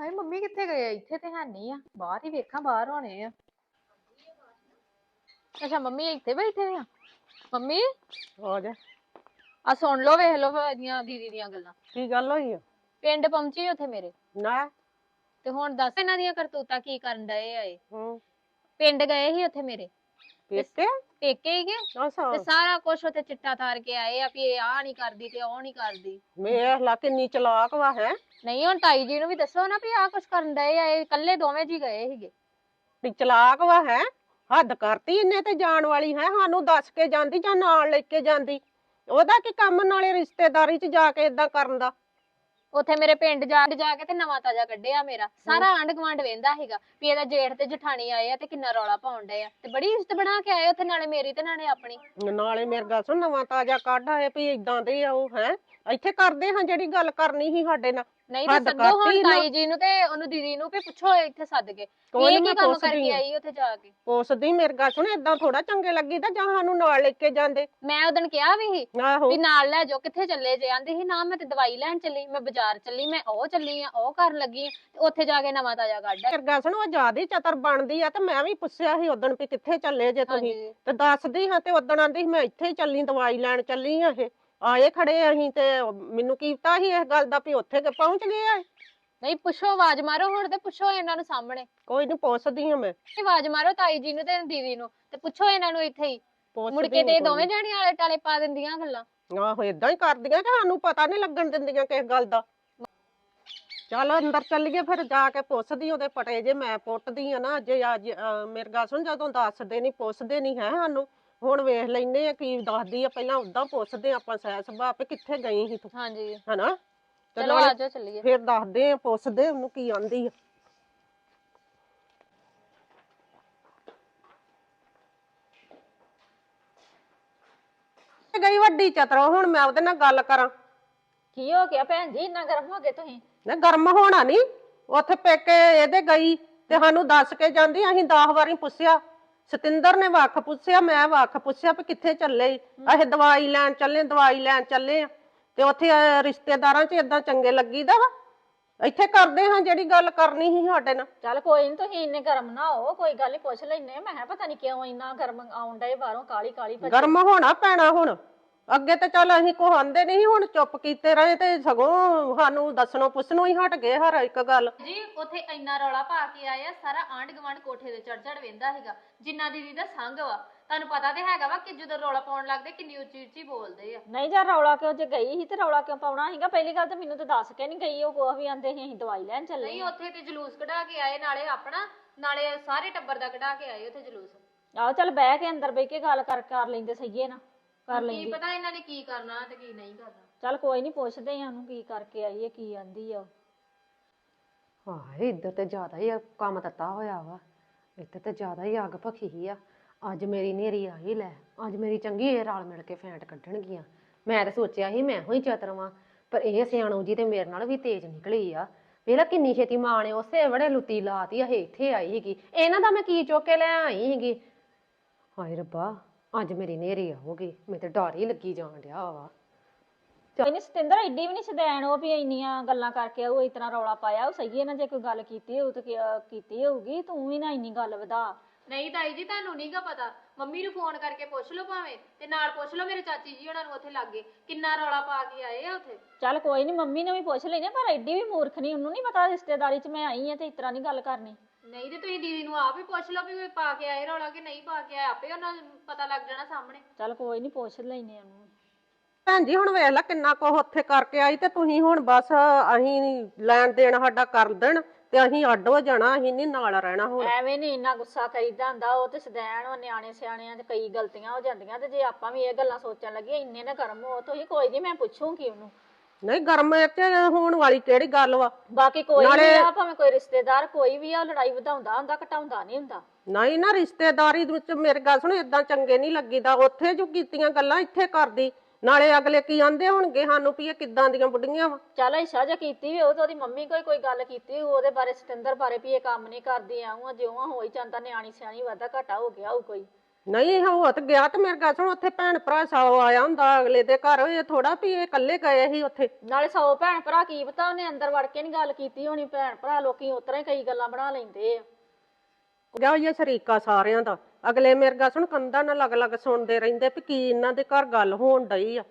ਹਾਏ ਮੰਮੀ ਕਿੱਥੇ ਗਏ? ਆ? ਇੱਥੇ ਤੇ ਹੈ ਨਹੀਂ ਆ। ਬਾਹਰ ਹੀ ਵੇਖਾਂ ਬਾਹਰ ਹੋਣੇ ਆ। ਅੱਛਾ ਮੰਮੀ ਇੱਥੇ ਬੈਠੇ ਆ? ਮੰਮੀ? ਆ ਜਾ ਆ ਸੁਣ ਲਓ ਵੇਖ ਲਓ ਇਹਦੀਆਂ ਦੀਦੀ ਦੀਆਂ ਗੱਲਾਂ। ਕੀ ਗੱਲ ਹੋਈ ਆ? ਪਿੰਡ ਪਹੁੰਚੀ ਉੱਥੇ ਮੇਰੇ। ਨਾ। ਤੇ ਹੁਣ ਦੱਸ ਇਹਨਾਂ ਦੀਆਂ ਕਰਤੂਤਾਂ ਕੀ ਕਰਨ ਡਏ ਆ ਇਹ? ਹੂੰ। ਪਿੰਡ ਗਏ ਸੀ ਉੱਥੇ ਮੇਰੇ। ਪੇਕੇ? ਪੇਕੇ ਹੀ ਅੱਛਾ। ਤੇ ਸਾਰਾ ਕੁਝ ਉੱਥੇ ਚਿੱਟਾ ਤਾਰ ਕੇ ਆਏ ਆ ਵੀ ਇਹ ਆ ਨਹੀਂ ਕਰਦੀ ਤੇ ਉਹ ਨਹੀਂ ਕਰਦੀ। ਵੇਖ ਲਾ ਕਿੰਨੀ ਚਲਾਕ ਵਾ ਹੈ। ਨਹੀਂ ਹੁਣ ਤਾਈ ਜੀ ਨੂੰ ਵੀ ਦੱਸੋ ਨਾ ਵੀ ਆ ਕੁਝ ਕਰਨ ਡਏ ਆ ਇਹ ਇਕੱਲੇ ਦੋਵੇਂ ਜੀ ਗਏ ਸੀਗੇ। ਨੀ ਚਲਾਕ ਵਾ ਹੈ। ਹੱਦ ਕਰਤੀ ਇਹਨੇ ਤੇ ਜਾਣ ਵਾਲੀ ਹੈ। ਸਾਨੂੰ ਦੱਸ ਕੇ ਜਾਂਦੀ ਜਾਂ ਨਾਲ ਲੈ ਕੇ ਜਾਂਦੀ। ਉਹਦਾ ਕੀ ਕੰਮ ਨਾਲੇ ਰਿਸ਼ਤੇਦਾਰੀ 'ਚ ਜਾ ਕੇ ਇਦਾਂ ਕਰਨ ਦਾ? ਉੱਥੇ ਮੇਰੇ ਪਿੰਡ ਜਾ ਕੇ ਜਾ ਕੇ ਤੇ ਨਵਾਂ ਤਾਜ਼ਾ ਕੱਢਿਆ ਮੇਰਾ। ਸਾਰਾ ਆਂਢ ਗੁਆਂਢ ਵੇਂਦਾ ਸੀਗਾ ਵੀ ਇਹਦਾ ਜੇਠ ਤੇ ਜਠਾਣੀ ਆਏ ਆ ਤੇ ਕਿੰਨਾ ਰੌਲਾ ਪਾਉਣ ਡਏ ਆ। ਤੇ ਬੜੀ ਇੱਜ਼ਤ ਬਣਾ ਕੇ ਆਏ ਉੱਥੇ ਨਾਲੇ ਮੇਰੀ ਤੇ ਨਾਲੇ ਆਪਣੀ। ਨਾਲੇ ਮੇਰੇ ਗੱਲ ਸੁਣ ਨਵਾਂ ਤਾਜ਼ਾ ਕੱਢ ਆਏ ਵੀ ਇਦਾਂ ਦੇ ਆ ਉਹ ਹੈ? ਇੱਥੇ ਕਰਦੇ ਹਾਂ ਜਿਹੜੀ ਗੱਲ ਕਰਨੀ ਸੀ ਸਾਡੇ ਨਾਲ। ਨਹੀਂ ਤੇ ਹੱਦ ਸੱਦੋ ਹੁਣ ਨਾ। ਤਾਈ ਜੀ ਨੂੰ ਤੇ ਉਹਨੂੰ ਦੀਦੀ ਨੂੰ ਵੀ ਪੁੱਛੋ ਇੱਥੇ ਸੱਦ ਕੇ। ਵੀ ਕੋਈ ਇਹ ਨੀ ਕੀ ਮੈਂ ਕੰਮ ਪੁੱਛਦੀ ਕਰਕੇ ਆਂ। ਆਈ ਉੱਥੇ ਜਾ ਕੇ? ਪੁੱਛਦੀ ਮੇਰੇ ਗੱਲ ਸੁਣ ਇਦਾਂ ਥੋੜਾ ਚੰਗੇ ਲੱਗੀਦਾ ਜਾਂ ਸਾਨੂੰ ਨਾਲ ਲੈ ਕੇ ਜਾਂਦੇ। ਮੈਂ ਉਹਦਨ ਕਿਹਾ ਵੀ ਸੀ ਆਹੋ। ਵੀ ਨਾਲ ਲੈ ਜਾਓ ਕਿੱਥੇ ਚੱਲੇ ਜੇ? ਆਂਦੀ ਸੀ ਨਾ ਮੈਂ ਤੇ ਦਵਾਈ ਲੈਣ ਚੱਲੀ ਮੈਂ ਬਾਜ਼ਾਰ ਚੱਲੀ ਮੈਂ ਉਹ ਚੱਲੀ ਆ ਉਹ ਕਰਨ ਲੱਗੀ ਆਂ, ਤੇ ਉੱਥੇ ਜਾ ਕੇ ਨਵਾਂ ਤਾਜ਼ਾ ਕੱਢ ਆਈ। ਮੇਰੇ ਗੱਲ ਸੁਣ ਉਹ ਜ਼ਿਆਦਾ ਚਤਰ ਬਣਦੀ ਆ ਤੇ ਮੈਂ ਵੀ ਪੁੱਛਿਆ ਸੀ ਉਦਣ ਵੀ ਕਿੱਥੇ ਚੱਲੇ ਜੇ ਤੁਸੀਂ। ਹਾਂਜੀ। ਤੇ ਦੱਸਦੀ ਹਾਂ ਤੇ ਉਦਣ ਆਂਦੀ ਸੀ ਮੈਂ ਇੱਥੇ ਹੀ ਚੱਲੀ ਦਵਾਈ ਲੈਣ ਚੱਲੀ ਆ ਇਹ। ਆਏ ਖੜੇ ਅਸੀਂ ਤੇ ਮੈਨੂੰ ਕੀਤਾ ਸੀ ਇਸ ਗੱਲ ਦਾ ਵੀ ਉੱਥੇ ਕਿ ਪਹੁੰਚ ਗਏ ਆ? ਨਹੀਂ ਪੁੱਛੋ ਆਵਾਜ਼ ਮਾਰੋ ਹੁਣ ਤੇ ਪੁੱਛੋ ਇਹਨਾਂ ਨੂੰ ਸਾਹਮਣੇ। ਕੋਈ ਨਹੀਂ ਪੁੱਛਦੀ ਹਾਂ ਮੈਂ। ਤੇ ਆਵਾਜ਼ ਮਾਰੋ ਤਾਈ ਜੀ ਨੂੰ ਤੇ ਦੀਦੀ ਨੂੰ ਤੇ ਪੁੱਛੋ ਇਹਨਾਂ ਨੂੰ ਇੱਥੇ ਹੀ। ਮੁੜ ਕੇ ਤੇ ਇਹ ਦੋਵੇਂ ਜਾਣੀਆਂ ਵਾਲੇ ਟਾਲੇ ਪਾ ਦਿੰਦੀਆਂ ਗੱਲਾਂ। ਆਹੋ ਇਦਾਂ ਹੀ ਕਰਦੀਆਂ ਕਿ ਸਾਨੂੰ ਪਤਾ ਨਹੀਂ ਲੱਗਣ ਦਿੰਦੀਆਂ ਕਿਸ ਗੱਲ ਦਾ। ਚੱਲ ਅੰਦਰ ਚੱਲੀਏ ਫਿਰ ਜਾ ਕੇ ਪੁੱਛਦੀ ਉਹਦੇ ਪਟੇ ਜੇ ਮੈਂ ਪੁੱਟਦੀ ਆ ਨਾ। ਜੇ ਅੱਜ ਅਹ, ਮੇਰੀ ਗੱਲ ਸੁਣ ਜਦੋਂ ਦੱਸਦੇ ਨਹੀਂ ਪੁੱਛਦੇ ਨਹੀਂ ਹੈ ਸਾਨੂੰ। ਹੁਣ ਵੇਖ ਲੈਨੇ ਆ ਕੀ ਦੱਸਦੀ ਆ ਪਹਿਲਾਂ ਉਦਾਂ ਪੁੱਛਦੇ ਆ ਆਪਾਂ ਸਹਿ ਸੁਭਾਅ ਵੀ ਕਿੱਥੇ ਗਈ ਸੀ ਤੂੰ ਹਾਂਜੀ। ਹਨਾ? ਤੇ ਚਲੋ ਨਾਲੇ ਆ ਜਾਓ ਚੱਲੀਏ। ਫਿਰ ਦੱਸਦੇ ਆ ਪੁੱਛਦੇ ਉਹਨੂੰ ਕੀ ਆਂਦੀ ਆ। ਤੇ ਗਈ ਵੱਡੀ ਚਤਰੋ ਹੁਣ ਮੈਂ ਉਹਦੇ ਨਾਲ ਗੱਲ ਕਰਾਂ। ਕੀ ਹੋ ਗਿਆ ਭੈਣ ਜੀ ਇੰਨਾ ਗਰਮ ਹੋ ਗਏ ਤੁਸੀਂ? ਨਾ ਗਰਮ ਹੋਣਾ ਨਹੀਂ ਉੱਥੇ ਪੇਕੇ ਇਹਦੇ ਗਈ ਤੇ ਸਾਨੂੰ ਦੱਸ ਕੇ ਜਾਂਦੀ ਅਸੀਂ 10 ਵਾਰੀ ਪੁੱਛਿਆ। ਸਤਿੰਦਰ ਨੇ ਵੱਖ ਪੁੱਛਿਆ ਮੈਂ ਵੱਖ ਪੁੱਛਿਆ ਵੀ ਕਿੱਥੇ ਚੱਲੇ? ਅਸੀਂ ਦਵਾਈ ਲੈਣ ਚੱਲੇ ਦਵਾਈ ਲੈਣ ਚੱਲੇ ਆ। ਤੇ ਉੱਥੇ ਅਹ, ਰਿਸ਼ਤੇਦਾਰਾਂ 'ਚ ਇਦਾਂ ਚੰਗੇ ਲੱਗੀਦਾ ਵਾ? ਇੱਥੇ ਕਰਦੇ ਹਾਂ ਜਿਹੜੀ ਗੱਲ ਕਰਨੀ ਸੀ ਸਾਡੇ ਨਾਲ। ਚੱਲ ਕੋਈ ਨਹੀਂ ਤੁਸੀਂ ਇੰਨੇ ਗਰਮ ਨਾ ਹੋ ਕੋਈ ਗੱਲ ਨਹੀਂ ਪੁੱਛ ਲੈਨੇ ਮੈਂ ਕਿਹਾ ਪਤਾ ਨਹੀਂ ਕਿਉਂ ਇੰਨਾ ਗਰਮ ਆਉਣ ਡਏ ਬਾਹਰੋਂ ਕਾਲੀ ਕਾਲੀ ਭੱਜੀ। ਗਰਮ ਹੋਣਾ ਪੈਣਾ ਹੁਣ। ਅੱਗੇ ਤੇ ਚੱਲ ਅਸੀਂ ਕੋ ਆਂਦੇ ਨਹੀਂ ਹੁਣ ਚੁੱਪ ਕੀਤੇ ਰਹੇ ਤੇ ਸਗੋਂ ਸਾਨੂੰ ਦੱਸਣੋਂ ਪੁੱਛਣੋਂ ਹੀ ਹਟ ਗਏ ਹਰ ਇੱਕ ਗੱਲ। ਜੀ ਉੱਥੇ ਇੰਨਾ ਰੌਲਾ ਪਾ ਕੇ ਆਏ ਆ ਸਾਰਾ ਆਂਢ ਗੁਆਂਢ ਕੋਠੇ ਤੇ ਚੜ ਚੜ ਵੇਂਦਾ ਹੈਗਾ ਜਿੰਨਾ ਦੀਦੀ ਦਾ ਸੰਗ ਵਾ। ਤੁਹਾਨੂੰ ਪਤਾ ਤੇ ਹੈਗਾ ਵਾ ਕਿ ਜਦੋਂ ਰੌਲਾ ਪਾਉਣ ਲੱਗਦੇ ਕਿੰਨੀ ਉੱਚੀ ਉੱਚੀ ਬੋਲਦੇ ਆ। ਨਹੀਂ ਜਾਂ ਰੌਲਾ ਕਿਉਂ ਜੇ ਗਈ ਸੀ ਤੇ ਰੌਲਾ ਕਿਉਂ ਪਾਉਣਾ ਸੀਗਾ? ਪਹਿਲੀ ਗੱਲ ਤਾਂ ਮੈਨੂੰ ਤਾਂ ਦੱਸ ਕੇ ਨਹੀਂ ਗਈ ਉਹ ਕੋਹ ਵੀ ਆਂਦੇ ਸੀ ਅਸੀਂ ਦਵਾਈ ਲੈਣ ਚੱਲੇ ਨਹੀਂ ਉੱਥੇ ਤੇ ਜਲੂਸ ਕਢਾ ਕੇ ਆਏ ਨਾਲੇ ਆਪਣਾ ਨਾਲੇ ਸਾਰੇ ਟੱਬਰ ਦਾ ਕਢਾ ਕੇ ਆਏ ਉੱਥੇ ਜਲੂਸ। ਆਹੋ ਚੱਲ ਬਹਿ ਕੇ ਅੰਦਰ ਬਹਿ ਕੇ ਗੱਲ ਕਰ ਕਰ ਲੈਂਦੇ ਸਹੀਏ ਨਾ। ਕਰ ਕੀ ਲੈਂਦੀ। ਪਤਾ ਇਹਨਾਂ ਨੇ ਕੀ ਕਰਨਾ ਤੇ ਕੀ ਨਹੀਂ ਕਰਨਾ। ਚੱਲ ਕੋਈ ਨਹੀਂ ਪੁੱਛਦੇ ਆ ਉਹਨੂੰ ਕੀ ਕਰਕੇ ਆਈ ਹੈ ਕੀ ਆਂਦੀ ਆ ਉਹ। ਹਾਂ ਇੱਧਰ ਤੇ ਜ਼ਿਆਦਾ ਹੀ ਕੰਮ ਤੱਤਾ ਹੋਇਆ ਵਾ। ਇੱਧਰ ਤੇ ਜ਼ਿਆਦਾ ਹੀ ਅੱਗ ਭਖੀ ਆ। ਅੱਜ ਮੇਰੀ ਨੇਰੀ ਆਈ ਲੈ ਅੱਜ ਮੇਰੀ ਚੰਗੀ ਇਹ ਰਲ ਮਿਲ ਕੇ ਫੈਂਟ ਕੱਢਣਗੀਆਂ। ਮੈਂ ਤਾਂ ਸੋਚਿਆ ਸੀ ਮੈਂ ਹੋਈ ਚਤਰਵਾਂ ਪਰ ਇਹ ਸਿਆਣੋ ਜੀ ਤੇ ਮੇਰੇ ਨਾਲ ਵੀ ਤੇਜ਼ ਨਿਕਲੀ ਆ। ਵੇਲਾ ਕਿੰਨੀ ਛੇਤੀ ਮਾਂ ਨੇ ਉਸੇ ਬੜੇ ਲੁੱਤੀ ਲਾਤੀ ਆ ਇਹ ਇੱਥੇ ਆਈ ਸੀਗੀ। ਇਹਨਾਂ ਦਾ ਮੈਂ ਕੀ ਚੁੱਕ ਕੇ ਲੈ ਆਈ ਸੀਗੀ? ਹਾਏ ਰੱਬਾ ਅੱਜ ਮੇਰੀ ਨੇਰੀ ਆਉਗੀ ਮੈਨੂੰ ਤੇ ਡਰ ਹੀ ਲੱਗੀ ਜਾਣ ਡਿਆ ਵਾ। ਨਹੀਂ ਸਤਿੰਦਰ ਐਡੀ ਵੀ ਨਹੀਂ ਸਦੈਣ ਉਹ ਵੀ ਇੰਨੀਆਂ ਗੱਲਾਂ ਕਰਕੇ ਉਹ ਇਤਨਾ ਰੌਲਾ ਪਾਇਆ ਉਹ ਸਹੀਏ ਨਾ ਜੇ ਕੋਈ ਗੱਲ ਕੀਤੀ ਹੋਊ ਤੇ ਕੀਤੀ ਹੋਊਗੀ ਤੂੰ ਵੀ ਨਾ ਇੰਨੀ ਗੱਲ ਵਧਾ। ਨਹੀਂ ਤਾਈ ਜੀ ਤੁਹਾਨੂੰ ਨਹੀਂਗਾ ਪਤਾ। ਮੰਮੀ ਨੂੰ ਫੋਨ ਕਰਕੇ ਪੁੱਛ ਲਓ ਭਾਵੇਂ ਤੇ ਨਾਲ ਪੁੱਛ ਲਓ ਮੇਰੇ ਚਾਚੀ ਜੀ ਉਹਨਾਂ ਨੂੰ ਉੱਥੇ ਲੱਗੇ ਕਿੰਨਾ ਰੌਲਾ ਪਾ ਕੇ ਆਏ ਆ ਉੱਥੇ। ਚੱਲ ਕੋਈ ਨਹੀਂ ਮੰਮੀ ਨੇ ਵੀ ਪੁੱਛ ਲੈਨੇ ਪਰ ਐਡੀ ਵੀ ਮੂਰਖ ਨਹੀਂ ਉਹਨੂੰ ਨਹੀਂ ਪਤਾ ਰਿਸ਼ਤੇਦਾਰੀ 'ਚ ਮੈਂ ਆਈ ਆ ਤੇ ਇਸ ਤਰ੍ਹਾਂ ਨਹੀਂ ਗੱਲ ਕਰਨੀ। ਨਹੀਂ ਤੇ ਤੁਸੀਂ ਦੀਦੀ ਨੂੰ ਆਪ ਹੀ ਪੁੱਛ ਲਓ ਵੀ ਕੋਈ ਪਾ ਕੇ ਆਏ ਰੌਲਾ ਕਿ ਨਹੀਂ ਪਾ ਕੇ ਆਏ ਆਪੇ ਉਹਨਾਂ ਨੂੰ ਪਤਾ ਲੱਗ ਜਾਣਾ ਸਾਹਮਣੇ। ਚੱਲ ਕੋਈ ਨਹੀਂ ਪੁੱਛ ਲੈਨੇ ਉਹਨੂੰ। ਭੈਣ ਜੀ ਹੁਣ ਵੇਖ ਲੈ ਕਿੰਨਾ ਕੁ ਉੱਥੇ ਕਰਕੇ ਆਈ ਤੇ ਤੁਸੀਂ ਹੁਣ ਬਸ ਅਸੀਂ ਲੈਣ ਦੇਣ ਸਾਡਾ ਕਰ ਦੇਣ ਤੇ ਅਸੀਂ ਅੱਡ ਹੋ ਜਾਣਾ ਅਸੀਂ ਨਹੀਂ ਨਾਲ ਰਹਿਣਾ ਹੁਣ। ਐਵੇਂ ਨਹੀਂ ਇੰਨਾ ਗੁੱਸਾ ਕਰੀਦਾ ਹੁੰਦਾ ਉਹ ਤੇ ਸਦੈਣ ਉਹ ਨਿਆਣੇ ਸਿਆਣਿਆਂ 'ਚ ਕਈ ਗਲਤੀਆਂ ਹੋ ਜਾਂਦੀਆਂ ਤੇ ਜੇ ਆਪਾਂ ਵੀ ਇਹ ਗੱਲਾਂ ਸੋਚਣ ਲੱਗੇ ਇੰਨੇ ਨਾ ਗਰਮ ਹੋ ਤੁਸੀਂ ਕੋਈ ਨਹੀਂ ਮੈਂ ਪੁੱਛੂਗੀ ਉਹਨੂੰ। ਨਹੀਂ ਗਰਮ ਚ ਹੋਣ ਵਾਲੀ ਕਿਹੜੀ ਗੱਲ ਵਾ? ਬਾਕੀ ਕੋਈ ਵੀ ਨਾਲੇ- ਆ ਭਾਵੇਂ ਕੋਈ ਰਿਸ਼ਤੇਦਾਰ ਕੋਈ ਵੀ ਆ ਲੜਾਈ ਵਧਾਉਂਦਾ ਹੁੰਦਾ ਘਟਾਉਂਦਾ ਨਹੀਂ ਹੁੰਦਾ। ਨਹੀਂ ਨਾ ਰਿਸ਼ਤੇਦਾਰੀ ਦੇ ਵਿੱਚ ਮੇਰੇ ਗੱਲ ਸੁਣ ਇਦਾਂ ਚੰਗੇ ਨਹੀਂ ਲੱਗੀਦਾ। ਉੱਥੇ ਜੋ ਕੀਤੀਆਂ ਗੱਲਾਂ ਇੱਥੇ ਕਰਦੀ। ਨਾਲੇ ਅਗਲੇ ਕੀ ਆਂਦੇ ਹੋਣਗੇ ਸਾਨੂੰ ਵੀ ਇਹ ਕਿੱਦਾਂ ਦੀਆਂ ਬੁੱਢੀਆਂ ਵਾ? ਚੱਲ ਇਸ਼ਾ ਜੇ ਕੀਤੀ ਵੀ ਉਹ ਤਾਂ ਉਹਦੀ ਮੰਮੀ ਕੋਈ ਕੋਈ ਗੱਲ ਕੀਤੀ ਹੋਊ ਉਹਦੇ ਬਾਰੇ ਸਤਿੰਦਰ ਬਾਰੇ ਵੀ ਇਹ ਕੰਮ ਨਹੀਂ ਕਰਦੀ ਆਉਂ ਜਿਉਂ ਹੋਈ ਜਾਂਦਾ ਨਿਆਣੀ ਸਿਆਣੀ ਵਾਧਾ ਘਾਟਾ ਹੋ ਗਿਆ ਹੋਊ ਕੋਈ। ਨਹੀਂ ਹੋ ਤੇ ਗਿਆ ਤੇ ਮੇਰੇ ਗੱਲ ਸੁਣ ਉੱਥੇ ਭੈਣ ਭਰਾ ਸੌ ਆਇਆ ਹੁੰਦਾ ਅਗਲੇ ਦੇ ਘਰ ਇਹ ਥੋੜਾ ਵੀ ਇਹ ਇਕੱਲੇ ਗਏ ਸੀ ਉੱਥੇ। ਨਾਲੇ ਸੌ ਭੈਣ ਭਰਾ ਕੀ ਪਤਾ ਉਹਨੇ ਅੰਦਰ ਵੜ ਕੇ ਨਹੀਂ ਗੱਲ ਕੀਤੀ ਹੋਣੀ ਭੈਣ ਭਰਾ ਲੋਕੀ ਉਤਰਾ ਹੀ ਕਈ ਗੱਲਾਂ ਬਣਾ ਲੈਂਦੇ ਆ। ਗਿਆ ਇਹ ਸ਼ਰੀਕਾ ਸਾਰਿਆਂ ਦਾ। ਅਗਲੇ ਮੇਰੇ ਗੱਲ ਸੁਣ ਕੰਧਾਂ ਨਾਲ ਲੱਗ ਲੱਗ ਸੁਣਦੇ ਰਹਿੰਦੇ ਵੀ ਕੀ ਇਹਨਾਂ ਦੇ ਘਰ ਗੱਲ ਹੋਣ ਡਈ ਆ।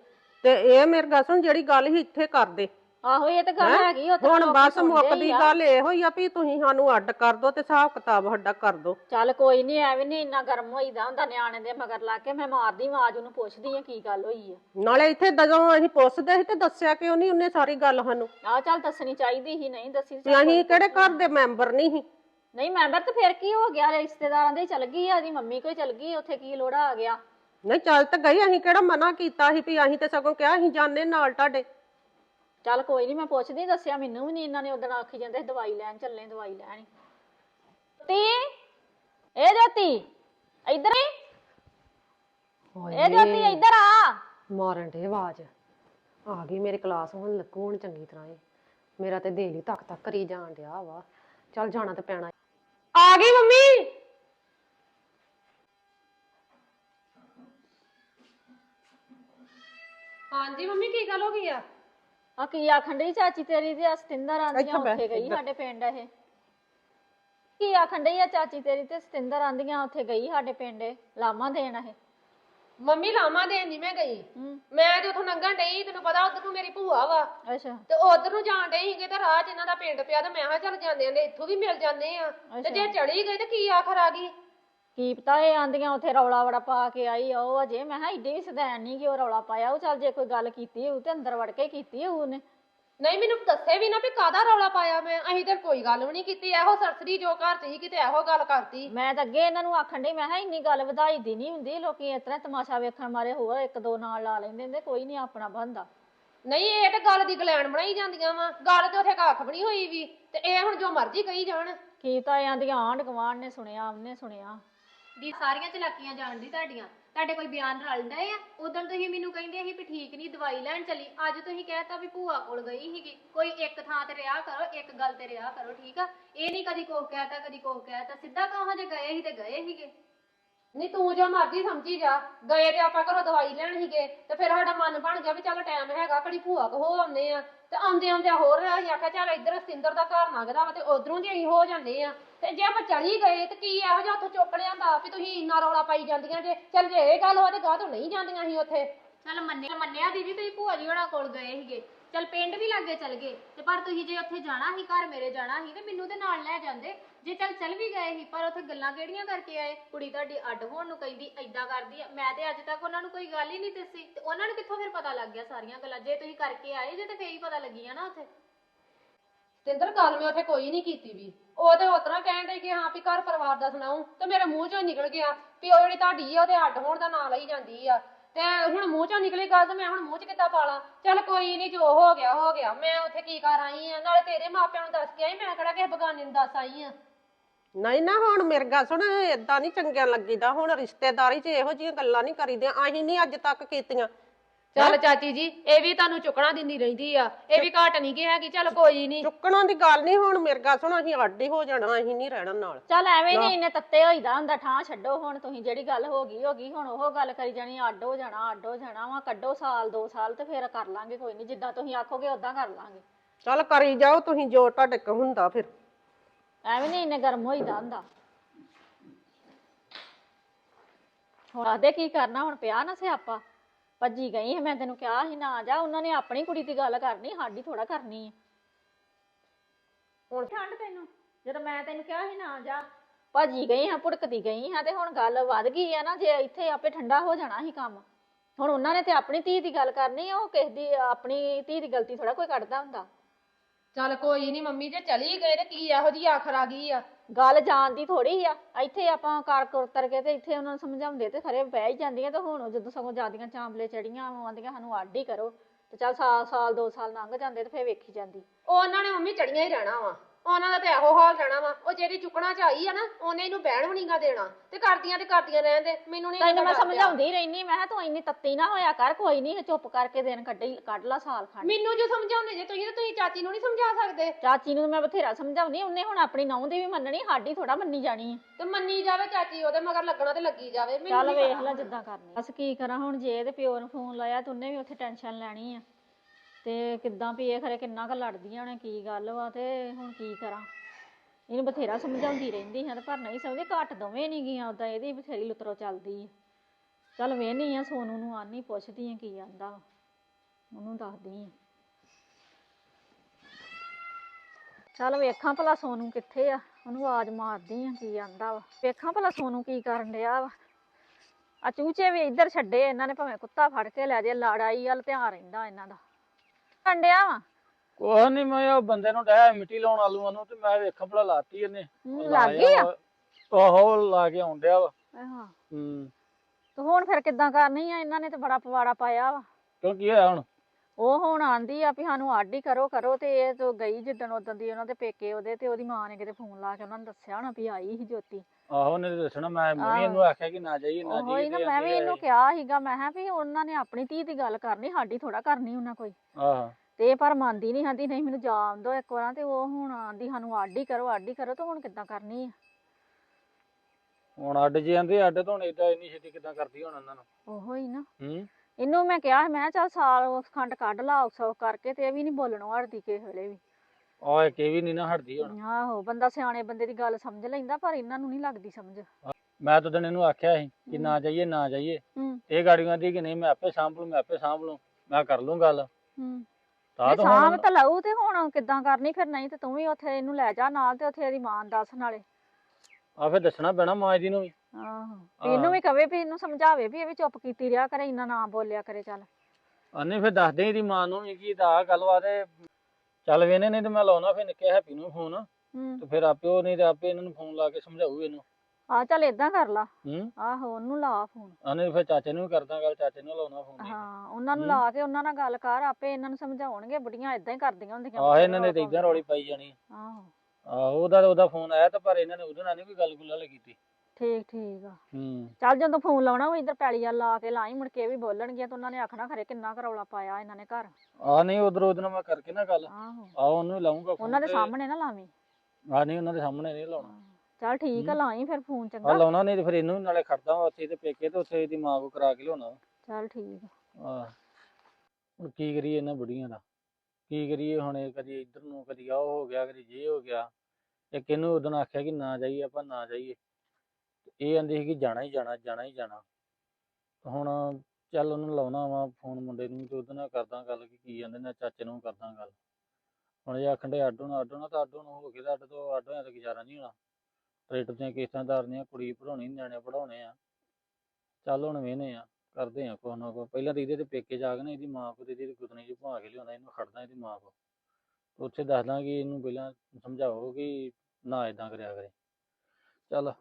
ਤੇ ਇਹ ਮੇਰੇ ਗੱਲ ਸੁਣ ਜਿਹੜੀ ਗੱਲ ਸੀ ਇੱਥੇ ਕਰਦੇ। ਆਹੋ ਇਹ ਤਾਂ ਗੱਲ ਹੈਗੀ ਉੱਥੇ ਹੁਣ ਲੋਕੀ ਬਸ ਸੁਣਦੇ ਮੁੱਕਦੀ ਹੀ ਆ। ਗੱਲ ਇਹੋ ਹੀ ਆ ਵੀ ਤੁਸੀਂ ਸਾਨੂੰ ਅੱਡ ਕਰ ਦੋ ਤੇ ਹਿਸਾਬ ਕਿਤਾਬ ਸਾਡਾ ਕਰ ਦੋ। ਚੱਲ ਕੋਈ ਨਹੀਂ ਐਵੇਂ ਨਹੀਂ ਇੰਨਾ ਗਰਮ ਹੋਈਦਾ ਹੁੰਦਾ ਨਿਆਣੇ ਦੇ ਮਗਰ ਲਾ ਕੇ ਮੈਂ ਮਾਰਦੀ ਆਵਾਜ਼ ਉਹਨੂੰ ਪੁੱਛਦੀ ਆ ਕੀ ਗੱਲ ਹੋਈ ਆ। ਨਾਲੇ ਇੱਥੇ ਜਦੋਂ ਅਸੀਂ ਪੁੱਛਦੇ ਸੀ ਤੇ ਦੱਸਿਆ ਕਿਉਂ ਨਹੀਂ ਉਹਨੇ ਸਾਰੀ ਗੱਲ ਸਾਨੂੰ। ਆਹ ਚੱਲ ਦੱਸਣੀ ਚਾਹੀਦੀ ਸੀ ਨਹੀਂ ਦੱਸੀ ਵੀ ਅਸੀਂ ਕਿਹੜੇ ਘਰ ਦੇ ਮੈਂਬਰ ਨਹੀਂ ਸੀ। ਨਹੀਂ ਮੈਂਬਰ ਤੇ ਫਿਰ ਕੀ ਹੋ ਗਿਆ ਰਿਸ਼ਤੇਦਾਰਾਂ ਦੇ ਚਲ ਗਈ ਆ ਉਹਦੀ ਮੰਮੀ ਕੋਈ ਚਲ ਗਈ ਉੱਥੇ ਕੀ ਲੋੜਾ ਆ ਗਿਆ। ਨਹੀਂ ਚੱਲ ਤਾਂ ਗਈ ਅਸੀਂ ਕਿਹੜਾ ਮਨਾ ਕੀਤਾ ਸੀ ਵੀ ਅਸੀਂ ਤੇ ਸਗੋਂ ਕਿਹਾ ਅਸੀਂ ਜਾਣੇ ਨਾਲ ਤੁਹਾਡੇ। ਚੱਲ ਕੋਈ ਨਹੀਂ ਮੈਂ ਪੁੱਛਦੀ ਦੱਸਿਆ ਮੈਨੂੰ ਵੀ ਨਹੀਂ ਇਹਨਾਂ ਨੇ ਉਦੋਂ ਆਖੀ ਜਾਂਦੇ ਸੀ ਦਵਾਈ ਲੈਣ ਚੱਲੇ ਦਵਾਈ ਲੈਣ ਤੀ ਇਹ ਜੋਤੀ ਇੱਧਰ ਈ ਇਹ ਜੋਤੀ ਇੱਧਰ ਆ। ਮਾਰਨ ਦੇ ਆਵਾਜ਼। ਆ ਗਈ ਮੇਰੇ ਕਲਾਸ ਹੁਣ ਲੱਗੂ ਹੁਣ ਚੰਗੀ ਤਰ੍ਹਾਂ ਇਹ ਮੇਰਾ ਤੇ ਦਿਲ ਹੀ ਤੱਕ ਤੱਕ ਕਰੀ ਜਾਣ ਡਿਆ ਵਾ। ਚੱਲ ਜਾਣਾ ਤੇ ਪੈਣਾ ਆ ਗਈ ਮੰਮੀ। ਹਾਂਜੀ ਮੰਮੀ ਕੀ ਗੱਲ ਹੋ ਗਈ ਆ? ਆ ਕੀ ਆਖਣ ਡਈ ਚਾਚੀ ਤੇਰੀ ਤੇ ਸਤਿੰਦਰ ਆਂਦੀਆਂ ਇੱਥੇ ਬਹਿ, ਉੱਥੇ ਗਈ ਸਾਡੇ ਪਿੰਡ ਇਹ? ਕੀ ਆਖਣ ਡਈ ਆ ਚਾਚੀ ਤੇਰੀ ਤੇ ਸਤਿੰਦਰ ਆਂਦੀਆਂ ਉੱਥੇ ਗਈ ਸਾਡੇ ਪਿੰਡ ਇਹ? ਲਾਮਾ ਦੇਣ ਇਹ? ਮੰਮੀ ਲਾਮਾ ਦੇਣ ਨਹੀਂ ਮੈਂ ਗਈ। ਹੂੰ। ਮੈਂ ਤੇ ਉਥੋਂ ਲੰਘਣ ਡਈ ਤੈਨੂੰ ਪਤਾ ਉਧਰ ਨੂੰ ਮੇਰੀ ਭੂਆ ਵਾ। ਅੱਛਾ। ਤੇ ਉਧਰ ਨੂੰ ਜਾਣ ਡਈ ਸੀਗੇ ਤੇ ਰਾਹ 'ਚ ਇਹਨਾਂ ਦਾ ਪਿੰਡ ਪਿਆ ਤੇ ਮੈਂ ਕਿਹਾ ਚੱਲ ਜਾਂਦੇ ਆਂਦੇ ਇੱਥੋਂ ਵੀ ਮਿਲ ਜਾਂਦੇ ਆ। ਤੇ ਜੇ ਚੜੀ ਗਈ ਤੇ ਕੀ ਆਖਰ ਆ ਗਈ? ਕੀ ਪਤਾ ਇਹ ਆਂਦੀਆਂ ਉੱਥੇ ਰੌਲਾ ਵੜਾ ਪਾ ਕੇ ਆਈ ਆ ਉਹ ਅਜੇ ਮੈਂ ਕਿਹਾ ਏਡੀ ਵੀ ਸਦੈਨ ਨਹੀਂ ਕਿ ਉਹ ਰੌਲਾ ਪਾਇਆ ਉਹ ਚੱਲ ਜੇ ਕੋਈ ਗੱਲ ਕੀਤੀ ਹੋਊ ਤੇ ਅੰਦਰ ਵੜ ਕੇ ਕੀਤੀ ਹੋਊ ਉਹਨੇ। ਨਹੀਂ ਮੈਨੂੰ ਦੱਸੇ ਵੀ ਨਾ ਵੀ ਕਾਦਾ ਰੌਲਾ ਪਾਇਆ ਮੈਂ ਅਸੀਂ ਤੇ ਕੋਈ ਗੱਲ ਵੀ ਨਹੀਂ ਕੀਤੀ ਇਹੋ ਸਰਸਰੀ ਜੋ ਘਰ 'ਚ ਸੀ ਕਿਤੇ ਇਹੋ ਗੱਲ ਕਰਤੀ। ਮੈਂ ਤਾਂ ਅੱਗੇ ਇਹਨਾਂ ਨੂੰ ਆਖਣ ਡਈ ਮੈਂ ਕਿਹਾ ਇੰਨੀ ਗੱਲ ਵਧਾਈ ਦੀ ਨਹੀਂ ਹੁੰਦੀ ਲੋਕੀ ਇਸ ਤਰ੍ਹਾਂ ਤਮਾਸ਼ਾ ਵੇਖਣ ਮਾਰੇ ਹੋਰ ਇੱਕ ਦੋ ਨਾਲ ਲਾ ਲੈਂਦੇ ਹੁੰਦੇ ਕੋਈ ਨਹੀਂ ਆਪਣਾ ਬੰਦਾ। ਨਹੀਂ ਇਹ ਤੇ ਗੱਲ ਦੀ ਗਲੈਣ ਬਣਾਈ ਜਾਂਦੀਆਂ ਵਾ ਗੱਲ ਤੇ ਉੱਥੇ ਕੱਖ ਵੀ ਨਹੀਂ ਹੋਈ ਵੀ ਤੇ ਇਹ ਹੁਣ ਜੋ ਮਰਜ਼ੀ ਕਹੀ ਜਾਣ। ਕੀ ਤਾਂ ਇਹ ਆਂਦੀਆਂ ਆਂਢ ਗੁਆਂਢ ਨੇ ਸੁਣਿਆ ਉਹਨੇ ਸੁਣਿਆ। ਦੀ ਸਾਰੀਆਂ ਚਲਾਕੀਆਂ ਜਾਣਦੀ ਤੁਹਾਡੀਆਂ। ਤੁਹਾਡੇ ਕੋਈ ਬਿਆਨ ਰਲਦਾ ਆ? ਉਦੋਂ ਤੁਸੀਂ ਮੈਨੂੰ ਕਹਿੰਦੇ ਸੀ ਵੀ ਠੀਕ ਨਹੀਂ, ਦਵਾਈ ਲੈਣ ਚਲੀ। ਅੱਜ ਤੁਸੀਂ ਕਹਿਤਾ ਵੀ ਭੂਆ ਕੋਲ ਗਈ ਸੀਗੀ। ਕੋਈ ਇੱਕ ਥਾਂ ਤੇ ਰਿਹਾ ਕਰੋ, ਇੱਕ ਗੱਲ ਤੇ ਰਿਹਾ ਕਰੋ, ਠੀਕ ਆ? ਇਹ ਨਹੀਂ ਕਦੀ ਕੋਹ ਕਹਿਤਾ, ਕਦੀ ਕੋਹ ਕਹਿਤਾ। ਸਿੱਧਾ ਕਹੋ ਜੇ ਗਏ ਸੀ ਤੇ ਗਏ ਸੀਗੇ। ਨਹੀਂ, ਤੂੰ ਜੋ ਮਰਜ਼ੀ ਸਮਝੀ ਜਾ। ਗਏ ਤੇ ਆਪਾਂ ਘਰੋਂ ਦਵਾਈ ਲੈਣ ਸੀਗੇ ਤੇ ਫਿਰ ਸਾਡਾ ਮਨ ਬਣ ਗਿਆ ਵੀ ਚੱਲ ਟਾਈਮ ਹੈਗਾ, ਘੜੀ ਭੂਆ ਕੋ ਹੋ ਆਉਂਦੇ ਆ। ਤੇ ਆਉਂਦੇ ਆਉਂਦੇ ਹੋਰ ਅਸੀਂ ਆਖਿਆ ਚੱਲ ਇੱਧਰ ਸਿੰਦਰ ਦਾ ਘਰ ਲੰਘਦਾ ਵਾ ਤੇ ਉਧਰੋਂ ਦੀ ਅਸੀਂ ਹੋ ਜਾਂਦੇ ਆ। ਤੇ ਜੇ ਆਪਾਂ ਚਲੀ ਗਏ ਤੇ ਕੀ ਇਹੋ ਜਿਹਾ ਉੱਥੋਂ ਚੁੱਕ ਲਿਆਂਦਾ ਵੀ ਤੁਸੀਂ ਇੰਨਾ ਰੌਲਾ ਪਾਈ ਜਾਂਦੀਆਂ ਜੇ? ਚੱਲ ਜੇ ਇਹ ਗੱਲ ਹੋਵੇ ਤੇ ਗਾਹ ਤੋਂ ਨਹੀਂ ਜਾਂਦੀਆਂ ਸੀ ਉੱਥੇ। ਚੱਲ ਮੰਨਿਆ ਮੰਨਿਆ ਦੀਦੀ, ਤੁਸੀਂ ਭੂਆ ਜੀ ਹੋਣਾ ਕੋਲ ਗਏ ਸੀਗੇ। ਚੱਲ ਪਿੰਡ ਵੀ ਲਾਗੇ ਚੱਲ ਗਏ। ਤੇ ਪਰ ਤੁਸੀਂ ਜੇ ਉੱਥੇ ਜਾਣਾ ਸੀ, ਘਰ ਮੇਰੇ ਜਾਣਾ ਸੀ ਤੇ ਮੈਨੂੰ ਤੇ ਨਾਲ ਲੈ ਜਾਂਦੇ। ਜੇ ਚੱਲ ਚੱਲ ਵੀ ਗਏ ਸੀ, ਪਰ ਉੱਥੇ ਗੱਲਾਂ ਕਿਹੜੀਆਂ ਕਰਕੇ ਆਏ? ਕੁੜੀ ਤੁਹਾਡੀ ਅੱਡ ਹੋਣ ਨੂੰ ਕਹਿੰਦੀ ਐਦਾਂ ਕਰਦੀ ਆ। ਮੈਂ ਤੇ ਅੱਜ ਤੱਕ ਉਹਨਾਂ ਨੂੰ ਕੋਈ ਗੱਲ ਹੀ ਨਹੀਂ ਦੱਸੀ। ਤੇ ਉਹਨਾਂ ਨੂੰ ਕਿੱਥੋਂ ਫਿਰ ਪਤਾ ਲੱਗ ਗਿਆ ਸਾਰੀਆਂ ਗੱਲਾਂ? ਜੇ ਤੁਸੀਂ ਕਰਕੇ ਆਏ, ਜੇ ਤੇ ਫੇਰ ਹੀ ਪਤਾ ਲੱਗੀਆਂ ਨਾ ਉੱਥੇ। ਸਿੰਦਰ ਗੱਲ ਮੈਂ ਉੱਥੇ ਕੋਈ ਨਹੀਂ ਕੀਤੀ ਵੀ। ਉਹ ਤੇ ਉਤਰਾ ਕਹਿਣ ਦੇ ਕਿ ਹਾਂ ਵੀ ਘਰ ਪਰਿਵਾਰ ਦਾ ਸੁਣਾਉ ਤੇ ਮੇਰੇ ਮੂੰਹ ਚੋਂ ਨਿਕਲ ਗਿਆ ਵੀ ਉਹ ਜਿਹੜੀ ਤੁਹਾਡੀ ਆ ਉਹਦੇ ਅੱਡ ਹੋਣ ਦਾ ਨਾਂ ਲਈ ਜਾਂਦੀ ਆ। ਤੇ ਹੁਣ ਮੂੰਹ ਚੋਂ ਨਿਕਲੀ ਗੱਲ ਤੇ ਮੈਂ ਹੁਣ ਮੂੰਹ ਚ ਕਿੱਦਾਂ ਪਾਲਾਂ? ਚੱਲ ਕੋਈ ਨਹੀਂ, ਜੋ ਹੋ ਗਿਆ ਹੋ ਗਿਆ। ਮੈਂ ਉੱਥੇ ਕੀ ਕਰ ਆਈ ਆ? ਨਾਲੇ ਤੇਰੇ ਮਾਪਿਆਂ ਨੂੰ ਦੱਸ ਕੇ ਆਈ, ਮੈਂ ਕਿਹੜਾ ਕਿਸੇ ਬਗਾਨੇ ਨੂੰ ਦੱਸ ਆਈ ਆ? ਨਹੀਂ ਨਾ ਹੁਣ ਮੇਰੇ ਗੱਲ ਸੁਣ ਏਦਾਂ ਨਹੀਂ ਚੰਗਿਆ ਲੱਗੀਦਾ। ਹੁਣ ਰਿਸ਼ਤੇਦਾਰੀ 'ਚ ਇਹੋ ਜਿਹੀਆਂ ਗੱਲਾਂ ਨਹੀਂ ਕਰੀਦੀਆਂ ਅਸੀਂ ਨਹੀਂ ਅੱਜ ਤੱਕ ਕੀਤੀਆਂ। ਚੱਲ ਚਾਚੀ ਜੀ ਇਹ ਵੀ ਤੁਹਾਨੂੰ ਚੁੱਕਣਾ ਦਿੰਦੀ ਰਹਿੰਦੀ ਆ। ਇਹ ਵੀ ਘਟ ਨਹੀਂ ਹੈਗੀ ਚੱਲ ਕੋਈ ਨਹੀਂ ਚੁੱਕਣਾ ਦੀ ਗੱਲ ਨਹੀਂ ਹੁਣ ਮੇਰੇ ਗੱਲ ਸੁਣ ਅਸੀਂ ਅੱਡ ਹੀ ਹੋ ਜਾਣਾ ਅਸੀਂ ਨਹੀਂ ਰਹਿਣਾ ਨਾਲ। ਚੱਲ ਐਵੇਂ ਨਹੀਂ ਇੰਨੇ ਤੱਤੇ ਹੋਈਦਾ ਹੁੰਦਾ ਠਾਂ ਛੱਡੋ ਹੁਣ ਤੁਸੀਂ ਜਿਹੜੀ ਗੱਲ ਹੋ ਗਈ ਹੋ ਗਈ ਹੁਣ ਉਹ ਗੱਲ ਕਰੀ ਜਾਣੀ ਅੱਡ ਹੋ ਜਾਣਾ ਅੱਡ ਹੋ ਜਾਣਾ ਵਾ ਕੱਢੋ ਸਾਲ ਦੋ ਸਾਲ ਤੇ ਫਿਰ ਕਰ ਲਾਂਗੇ ਕੋਈ ਨਹੀਂ ਜਿੱਦਾਂ ਤੁਸੀਂ ਆਖੋਗੇ ਉਦਾਂ ਕਰ ਲਾਂਗੇ। ਚੱਲ ਕਰੀ ਜਾਓ ਤੁਸੀਂ ਜੋ ਤੁਹਾਡੇ ਕੋ ਹੁੰਦਾ ਫਿਰ। ਐਵੇਂ ਨਹੀਂ ਇੰਨੇ ਗਰਮ ਹੋਈਦਾ ਹੁੰਦਾ। ਹੁਣ ਆਦੇ ਕੀ ਕਰਨਾ ਹੁਣ ਪਿਆ ਨਾ ਸਿਆਪਾ। ਭੱਜੀ ਗਈ ਸੀ, ਮੈਂ ਤੈਨੂੰ ਕਿਹਾ ਸੀ ਨਾ ਜਾ ਉਹਨਾਂ ਨੇ ਆਪਣੀ ਕੁੜੀ ਦੀ ਗੱਲ ਕਰਨੀ ਸਾਡੀ ਥੋੜਾ ਕਰਨੀ ਹੈ ਹੁਣ ਠੰਡ ਤੈਨੂੰ ਜਦੋਂ ਮੈਂ ਤੈਨੂੰ ਕਿਹਾ ਸੀ ਨਾ ਜਾ। ਭੱਜੀ ਗਈ ਹਾਂ ਭੁੜਕਦੀ ਗਈ ਹਾਂ ਤੇ ਹੁਣ ਗੱਲ ਵੱਧ ਗਈ ਆ ਨਾ ਜੇ ਇੱਥੇ ਆਪੇ ਠੰਡਾ ਹੋ ਜਾਣਾ ਸੀ ਕੰਮ। ਹੁਣ ਉਹਨਾਂ ਨੇ ਤੇ ਆਪਣੀ ਧੀ ਦੀ ਗੱਲ ਕਰਨੀ ਆ ਉਹ ਕਿਸ ਦੀ ਆਪਣੀ ਧੀ ਦੀ ਗਲਤੀ ਥੋੜਾ ਕੋਈ ਕੱਢਦਾ ਹੁੰਦਾ। ਚੱਲ ਕੋਈ ਨਹੀਂ ਮੰਮੀ ਜੇ ਚਲੀ ਗਏ ਤੇ ਕੀ ਇਹੋ ਜੀ ਆਖਰ ਆ ਗਈ ਆ? ਗੱਲ ਜਾਣਦੀ ਥੋੜੀ ਆ। ਇੱਥੇ ਆਪਾਂ ਕਰ ਕੁਰਤਰ ਕੇ ਤੇ ਇੱਥੇ ਉਹਨਾਂ ਨੂੰ ਸਮਝਾਉਂਦੇ ਤੇ ਖਰੇ ਬਹਿ ਹੀ ਜਾਂਦੀਆਂ ਤੇ ਹੁਣ ਜਦੋਂ ਸਗੋਂ ਜਿਆਦੀਆਂ ਚਾਂਬਲੇ ਚੜੀਆਂ ਆਉਂਦੀਆਂ ਸਾਨੂੰ ਅੱਡ ਹੀ ਕਰੋ। ਤੇ ਚੱਲ ਸਾਲ ਸਾਲ ਦੋ ਸਾਲ ਲੰਘ ਜਾਂਦੇ ਤੇ ਫੇਰ ਵੇਖੀ ਜਾਂਦੀ। ਉਹ ਉਹਨਾਂ ਨੇ ਮੰਮੀ ਚੜੀਆਂ ਹੀ ਰਹਿਣਾ ਵਾ। ਉਹਨਾਂ ਦਾ ਤੇ ਇਹੋ ਹਾਲ ਰਹਿਣਾ ਵਾ। ਉਹ ਜਿਹੜੀ ਚੁੱਕਣਾ ਚਾਹੀ ਆ ਨਾ ਉਹਨੇ ਇਹਨੂੰ ਬਹਿਣ ਵੀ ਨਹੀਂਗਾ ਦੇਣਾ। ਤੇ ਕਰਦੀਆਂ ਤੇ ਕਰਦੀਆਂ ਰਹਿਣ ਦੇ ਮੈਨੂੰ ਨਹੀਂ ਤੈਨੂੰ ਮੈਂ ਸਮਝਾਉਂਦੀ ਰਹਿਨੀ ਮੈਂ ਕਿਹਾ ਤੂੰ ਇੰਨੀ ਤੱਤੀ ਨਾ ਹੋਇਆ ਕਰ ਕੋਈ ਨਹੀਂ ਚੁੱਪ ਕਰਕੇ ਦਿਨ ਕੱਢੀ ਕੱਢ ਲਾ ਸਾਲ ਖੰਡ। ਮੈਨੂੰ ਜੋ ਸਮਝਾਉਂਦੇ ਜੇ ਤੁਸੀਂ ਤੇ ਤੁਸੀਂ ਚਾਚੀ ਨੂੰ ਨਹੀਂ ਸਮਝਾ ਸਕਦੇ। ਚਾਚੀ ਨੂੰ ਮੈਂ ਬਥੇਰਾ ਸਮਝਾਉਂਦੀ ਉਹਨੇ ਹੁਣ ਆਪਣੀ ਨੌਂ ਦੀ ਵੀ ਮੰਨਣੀ ਸਾਡੀ ਥੋੜਾ ਮੰਨੀ ਜਾਣੀ ਹੈ ਤੇ ਮੰਨੀ ਜਾਵੇ ਚਾਚੀ ਉਹਦੇ ਮਗਰ ਲੱਗਣਾ ਤੇ ਲੱਗੀ ਜਾਵੇ ਚੱਲ ਵੇਖ। ਲੈ ਜਿੱਦਾਂ ਕਰਨੀ ਬਸ ਕੀ ਕਰਾਂ ਹੁਣ ਜੇ ਇਹਦੇ ਪਿਓ ਨੂੰ ਫੋਨ ਲਾਇਆ ਤੇ ਉਹਨੇ ਵੀ ਉੱਥੇ ਟੈਨਸ਼ਨ ਲੈਣੀ ਆ। ਤੇ ਕਿੱਦਾਂ ਵੀ ਇਹ ਖਰੇ ਕਿੰਨਾ ਕੁ ਲੜਦੀਆਂ ਨੇ, ਕੀ ਗੱਲ ਵਾ ਤੇ ਹੁਣ ਕੀ ਕਰਾਂ? ਇਹਨੂੰ ਬਥੇਰਾ ਸਮਝਾਉਂਦੀ ਰਹਿੰਦੀ ਹਾਂ ਤੇ ਪਰ ਨਹੀਂ ਸਮਝਦੀ, ਘੱਟ ਦੋਵੇਂ ਨਹੀਂ ਗਈਆਂ ਉਦਾਂ ਇਹਦੀ ਬਥੇਰੀ ਲੁਤਰੋ ਚੱਲਦੀ ਆ। ਚੱਲ ਵੇਹਨੀ ਆ, ਸੋਨੂ ਨੂੰ ਆਨੀ ਪੁੱਛਦੀ ਆ ਕੀ ਆਂਦਾ। ਵਾ। ਉਹਨੂੰ ਦੱਸਦੀ ਆ। ਚੱਲ ਵੇਖਾਂ ਭਲਾ ਸੋਨੂ ਕਿੱਥੇ ਆ, ਉਹਨੂੰ ਆਵਾਜ਼ ਮਾਰਦੀ ਆ ਕੀ ਆਂਦਾ ਵਾ। ਵੇਖਾਂ ਭਲਾ ਸੋਨੂ ਕੀ ਕਰਨ ਡਿਆ ਵਾ। ਆ ਚੂਚੇ ਵੀ ਇੱਧਰ ਛੱਡੇ ਇਹਨਾਂ ਨੇ, ਭਾਵੇਂ ਕੁੱਤਾ ਫੜ ਕੇ ਲੈ ਜੇ, ਲੜਾਈ ਵੱਲ ਧਿਆਨ ਰਹਿੰਦਾ ਇਹਨਾਂ ਦਾ। ਕੰਡਿਆ ਵਾ? ਕੁਛ ਨਹੀਂ ਮੈਂ ਉਹ ਬੰਦੇ ਨੂੰ ਡਾਇਆ ਮਿੱਟੀ ਲਾਉਣ ਆਲੂਆਂ ਨੂੰ ਤੇ ਮੈਂ ਵੇਖਾਂ ਭਲਾ ਲਾਤੀ ਇਹਨੇ। ਹੂੰ, ਉਹ ਲੱਗ ਗਈ ਆ। ਆਹੋ ਲਾ ਕੇ ਆਉਣ ਡਿਆ ਵਾ। ਆਹਾਂ। ਹੂੰ। ਤੇ ਹੁਣ ਫਿਰ ਕਿੱਦਾਂ ਕਰਨੀ ਆ? ਇਹਨਾਂ ਨੇ ਤੇ ਬੜਾ ਪਵਾੜਾ ਪਾਇਆ ਵਾ। ਕਿਉਂ ਕੀ ਹੋਇਆ ਹੁਣ? ਉਹ ਹੁਣ ਆਂਦੀ ਆ ਵੀ ਸਾਨੂੰ ਅੱਡ ਹੀ ਕਰੋ ਕਰੋ ਤੇ ਇਹ ਤੋਂ ਗਈ ਜਿੱਦਣ ਉਦੋਂ ਦੀ ਉਹਨਾਂ ਦੇ ਪੇਕੇ ਉਹਦੇ ਤੇ ਉਹਦੀ ਮਾਂ ਨੇ ਕਿਤੇ ਫੋਨ ਲਾ ਕੇ ਉਹਨਾਂ ਨੂੰ ਦੱਸਿਆ ਹੋਣਾ ਵੀ ਆਈ ਸੀ ਜੋਤੀ। ਆਹੋ ਉਹਨੇ ਤੇ ਦੱਸਣਾ ਮੈਂ ਮੈਂ ਵੀ ਇਹਨੂੰ ਆਖਿਆ ਕਿ ਨਾ ਜਾਈਏ ਨਾ ਉਹੀ ਜਾਈਏ ਨਾ ਤੇ ਮੈਂ ਵੀ ਆਂਦੀ ਇਹਨੂੰ ਕਿਹਾ ਸੀਗਾ ਮੈਂ ਕਿਹਾ ਵੀ ਉਹਨਾਂ ਨੇ ਆਪਣੀ ਧੀ ਦੀ ਗੱਲ ਕਰਨੀ ਸਾਡੀ ਥੋੜਾ ਕਰਨੀ ਉਹਨਾਂ ਕੋਈ। ਆਹੋ। ਤੇ ਇਹ ਪਰ ਮੰਨਦੀ ਨਹੀਂ ਆਂਦੀ ਨਹੀਂ ਮੈਨੂੰ ਜਾਣ ਦਿਓ ਇੱਕ ਵਾਰਾਂ ਤੇ ਉਹ ਹੁਣ ਆਂਦੀ ਸਾਨੂੰ ਅੱਡ ਹੀ ਕਰੋ ਅੱਡ ਹੀ ਕਰੋ ਤੇ ਹੁਣ ਕਿੱਦਾਂ ਕਰਨੀ ਆ? ਹੁਣ ਅੱਡ ਜੇ ਆਂਦੇ ਅੱਡ ਤੋਂ ਹੁਣ ਏਦਾਂ ਇੰਨੀ ਛੇਤੀ ਕਿਦਾਂ ਕਰਦੀ ਹੁਣ ਉਹਨਾਂ ਨੂੰ। ਉਹੋ ਹੀ ਨਾ। ਹੂੰ। ਇਹਨੂੰ ਮੈਂ ਕਿਹਾ ਮੈਂ ਕਿਹਾ ਚੱਲ ਸਾਲ ਉਸ ਖੰਡ ਕੱਢ ਲਾ ਉਸ ਕਰਕੇ ਤੇ ਇਹ ਵੀ ਨਹੀਂ ਬੋਲਣੋਂ ਹਟਦੀ ਕਿਸੇ ਵੇਲੇ ਵੀ। ਇੱਕ ਇਹ ਵੀ ਨਹੀਂ ਨਾ ਹਟਦੀ ਹੁਣ। ਆਹੋ ਬੰਦਾ ਸਿਆਣੇ ਬੰਦੇ ਦੀ ਗੱਲ ਸਮਝ ਲੈਂਦਾ ਪਰ ਇਹਨਾਂ ਨੂੰ ਨਹੀਂ ਲੱਗਦੀ ਸਮਝ। ਮੈਂ ਤਾਂ ਦਿਨ ਇਹਨੂੰ ਆਖਿਆ ਸੀ ਕਿ ਨਾ ਜਾਈਏ ਨਾ ਜਾਈਏ। ਹੂੰ। ਇਹ ਗਾੜੀਆਂ ਦੀ ਕਿ ਨਹੀਂ ਮੈਂ ਆਪੇ ਸਾਂਭ ਲੂ ਮੈਂ ਆਪੇ ਸਾਂਭ ਲੂ ਮੈਂ ਕਰ ਲੂੰ ਗੱਲ। ਹੂੰ। ਤਾਂ ਤਾਂ ਸਾਂਭ ਤਾਂ ਲਊ ਤੇ ਹੁਣ ਕਿੱਦਾਂ ਕਰਨੀ ਫਿਰ ਨਹੀਂ ਤੇ ਤੂੰ ਵੀ ਉੱਥੇ ਇਹਨੂੰ ਲੈ ਜਾ ਨਾਲ ਤੇ ਉੱਥੇ ਇਹਦੀ ਮਾਂ ਨੂੰ ਦੱਸ ਨਾਲੇ। ਆ ਫਿਰ ਦੱਸਣਾ ਪੈਣਾ ਮਾਂ ਜੀ ਨੂੰ ਵੀ। ਆਹੋ। ਇਹਨੂੰ ਵੀ ਕਵੇ ਵੀ ਇਹਨੂੰ ਸਮਝਾਵੇ ਵੀ ਇਹ ਵੀ ਚੁੱਪ ਕੀਤੀ ਰਿਹਾ ਕਰੇ ਇੰਨਾ ਨਾ ਬੋਲਿਆ ਕਰੇ ਚੱਲ। ਆਨੇ ਫਿਰ ਦੱਸ ਦੇ ਇਹਦੀ ਮਾਂ ਨੂੰ ਵੀ ਕੀ ਤਾਂ ਆਹ ਗੱਲ ਵਾ ਤੇ ਚੱਲ ਵੇਨੇ ਨਹੀਂ ਤੇ ਮੈਂ ਲਾਉਣਾ ਫਿਰ ਨਿੱਕੇ ਹੈਪੀ ਨੂੰ ਫੋਨ। ਹੂੰ। ਤੇ ਫਿਰ ਆਪੇ ਉਹ ਨਹੀਂ ਤੇ ਆਪੇ ਇਹਨਾਂ ਨੂੰ ਫੋਨ ਲਾ ਕੇ ਸਮਝਾਊ ਇਹਨੂੰ। ਆ ਚੱਲ ਏਦਾਂ ਕਰ ਲਾ। ਹੂੰ। ਆਹੋ ਉਹਨੂੰ ਲਾ ਫੋਨ। ਆਨੇ ਫਿਰ ਚਾਚੇ ਨੂੰ ਵੀ ਕਰਦਾ ਗੱਲ ਚਾਚੇ ਨੂੰ ਲਾਉਣਾ ਫੋਨ ਹਾਂ। ਉਹਨਾਂ ਨੂੰ ਹੂੰ। ਲਾ ਕੇ ਉਹਨਾਂ ਨਾਲ ਗੱਲ ਕਰ ਆਪੇ ਇਹਨਾਂ ਨੂੰ ਸਮਝਾਉਣਗੇ ਬੁੜੀਆਂ ਏਦਾਂ ਹੀ ਕਰਦੀਆਂ ਹੁੰਦੀਆਂ ਆਹ ਇਹਨਾਂ ਨੇ ਤੇ ਇਦਾਂ ਰੌਲੀ ਪਾਈ ਜਾਣੀ। ਆਹੋ। ਆਹੋ ਉਹਦਾ ਉਹਦਾ ਫੋਨ ਆਇਆ ਤਾਂ ਪਰ ਇਹਨਾਂ ਨੇ ਉਹਦੇ ਨਾਲ ਨਹੀਂ ਕੋਈ ਗੱਲ ਗੁੱਲਾ ਕੀਤੀ। ਠੀਕ ਠੀਕ ਆ। ਹੂੰ। ਚੱਲ ਜਦੋਂ ਫੋਨ ਲਾਉਣਾ ਉਹ ਇੱਧਰ ਪੈਲੀ ਵੱਲ ਲਾ ਕੇ ਲਾਈ ਮੁੜ ਕੇ ਇਹ ਵੀ ਬੋਲਣਗੀਆਂ ਤੇ ਉਹਨਾਂ ਨੇ ਆਖਣਾ ਖਰੇ ਕਿੰਨਾ ਕੁ ਰੌਲਾ ਪਾਇਆ ਇਹਨਾਂ ਨੇ ਘਰ। ਆ ਨਹੀਂ ਉਧਰ ਉਹਦੇ ਨਾਲ ਮੈਂ ਕਰਕੇ ਨਾ ਗੱਲ। ਆਹੋ। ਆ ਉਹਨੂੰ ਹੀ ਲਾਉਂਗਾ ਉਹਨਾਂ ਦੇ ਸਾਹਮਣੇ ਨਾ ਲਾਵੀਂ। ਆ ਨਹੀਂ ਉਹਨਾਂ ਦੇ ਸਾਹਮਣੇ ਨਹੀਂ ਲਾਉਣਾ। ਚੱਲ ਠੀਕ ਆ ਲਾਈ ਫਿਰ ਫੋਨ ਆ ਚੰਗਾ। ਲਾਉਣਾ ਨਹੀਂ ਤੇ ਫਿਰ ਇਹਨੂੰ ਵੀ ਨਾਲੇ ਖੜਦਾ ਵਾ ਉੱਥੇ ਤੇ ਪੇਕੇ ਤੇ ਉੱਥੇ ਇਹਦੀ ਮਾਂ ਕੋ ਕਰਾ ਕੇ ਲਿਆਉਣਾ। ਚੱਲ ਠੀਕ ਆ। ਆ। ਹੁਣ ਕੀ ਕਰੀਏ ਇਹਨਾਂ ਬੁੜੀਆਂ ਦਾ? ਕੀ ਕਰੀਏ ਹੁਣ ਇਹ ਕਦੀ ਇੱਧਰ ਨੂੰ ਕਦੀ ਆਹ ਹੋ ਗਿਆ ਕਦੀ ਜੇ ਹੋ ਗਿਆ। ਇੱਕ ਇਹਨੂੰ ਉਦੋਂ ਆਖਿਆ ਕਿ ਨਾ ਜਾਈਏ ਆਪਾਂ ਨਾ ਜਾਈਏ। ਇਹ ਆਂਦੀ ਸੀ ਕਿ ਜਾਣਾ ਹੀ ਜਾਣਾ ਜਾਣਾ ਹੀ ਜਾਣਾ। ਹੁਣ ਚੱਲ ਉਹਨੂੰ ਲਾਉਣਾ ਵਾ ਫੋਨ ਮੁੰਡੇ ਨੂੰ ਤੇ ਉਹਦੇ ਨਾਲ ਕਰਦਾ ਗੱਲ ਕਿ ਕੀ ਜਾਂਦੇ ਨੇ, ਚਾਚੇ ਨੂੰ ਕਰਦਾ ਗੱਲ। ਹੁਣ ਜੇ ਆਖਣ ਦੇ ਅੱਡੋ ਨਾ ਅੱਡੋ ਨਾ ਤਾਂ ਅੱਡੋ ਨੂੰ ਹੋ ਕੇ ਤਾਂ ਅੱਡ ਤੋਂ ਅੱਡ ਹੋਇਆ ਤਾਂ ਗੁਜ਼ਾਰਾ ਨਹੀਂ ਹੋਣਾ। ਟਰੇਟ ਦੀਆਂ ਕਿਸ਼ਤਾਂ ਧਰਨੀਆਂ ਕੁੜੀ ਪੜਾਉਣੀ ਨਿਆਣੇ ਪੜਾਉਣੇ ਆ। ਚੱਲ ਹੁਣ ਵੇਹਨੇ ਆ, ਕਰਦੇ ਆ ਕੁਛ ਨਾ ਕੁਛ। ਪਹਿਲਾਂ ਤਾਂ ਇਹਦੇ ਤੇ ਪੇਕੇ ਜਾ ਕੇ ਨਾ ਇਹਦੀ ਮਾਂ ਕੋ ਤੇ ਇਹਦੀ ਗੁੱਤਨੀ ਚ ਭਾ ਕੇ ਲਿਆਉਂਦਾ, ਇਹਨੂੰ ਖੜਦਾ ਇਹਦੀ ਮਾਂ ਕੋ। ਉੱਥੇ ਦੱਸਦਾ ਕਿ ਇਹਨੂੰ ਪਹਿਲਾਂ ਸਮਝਾਓ ਕਿ ਨਾ ਇਦਾਂ ਕਰਿਆ ਕਰੇ। ਚੱਲ